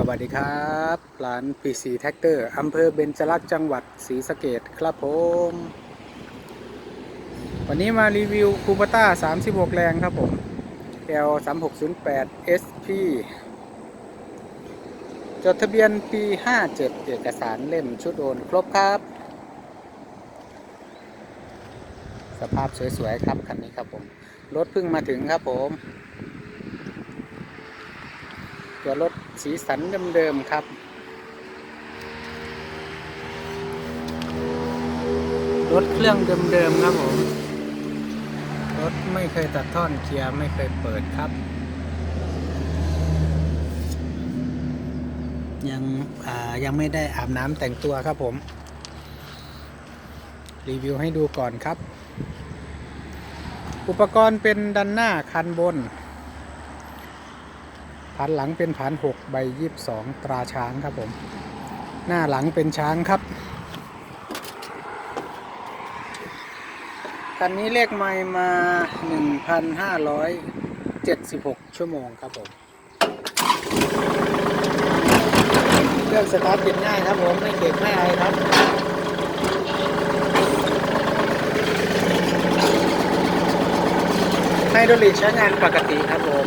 สวัสดีครับร้าน PC t r a c t o r อำเภอเบญจรักษ์จังหวัดศรีสะเกดครับผม วันนี้มารีวิวคูปต้า 36 แรงครับผม L 3608 SP จดทะเบียนปี 57 เอกสารเล่มชุดโอนครบครับ สภาพสวยๆครับคันนี้ครับผม รถเพิ่งมาถึงครับผม ตัวรถสีสันเดิมๆครับรถเครื่องเดิมๆครับผม รถไม่เคยตัดท่อนเกียร์ไม่เคยเปิดครับ ยังยังไม่ได้อาบน้ำแต่งตัวครับผม รีวิวให้ดูก่อนครับ อุปกรณ์เป็นดันหน้าคันบน พันหลังเป็นพันหกใบยี่สองตราช้างครับผม หน้าหลังเป็นช้างครับคันนี้เลขไม่มา 1,576 ชั่วโมงครับผมเครื่องสตาร์ทติดง่ายครับผม ไม่เก็บไม่อะไรครับ ไฮดรอลิกใช้งานปกติครับผม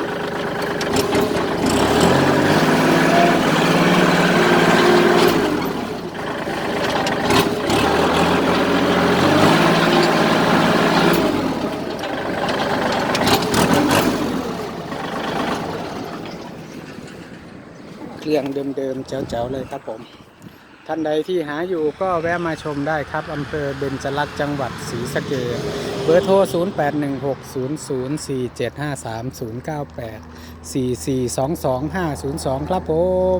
เครื่องเดิมๆเจ๋วๆเลยครับผม ท่านใดที่หาอยู่ก็แวะมาชมได้ครับอำเภอเบญจรักษ์จังหวัดศรีสะเกษเบอร์โทร 0816004753-098-4422502 ครับผม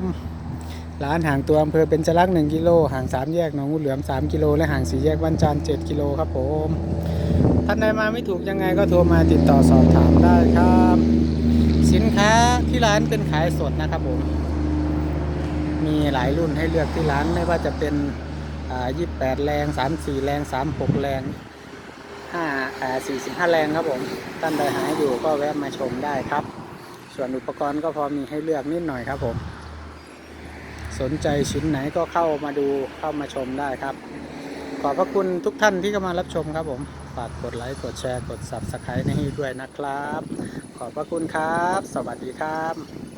ร้านห่างตัวอำเภอเบญจรักษ์1กิโลห่าง 3 แยกหนองงูเหลือม 3 กิโล และห่าง 4 แยกวันจันทร์7กิโลครับผม ท่านใดมาไม่ถูกยังไงก็โทรมาติดต่อสอบถามได้ครับ สินค้าที่ร้านเป็นขายสดนะครับผม มีหลายรุ่นให้เลือกที่ร้านไม่ว่าจะเป็นอ่า28แรง34แรง36แรง5อ่า45แรงครับผมท่านใดหาอยู่ก็แวะมาชมได้ครับ ส่วนอุปกรณ์ก็พอมีให้เลือกนิดหน่อยครับผม สนใจชิ้นไหนก็เข้ามาดูเข้ามาชมได้ครับ ขอบพระคุณทุกท่านที่เข้ามารับชมครับผมฝากกดไลค์กดแชร์กด Subscribe ให้ด้วยนะครับ ขอบพระคุณครับ สวัสดีครับ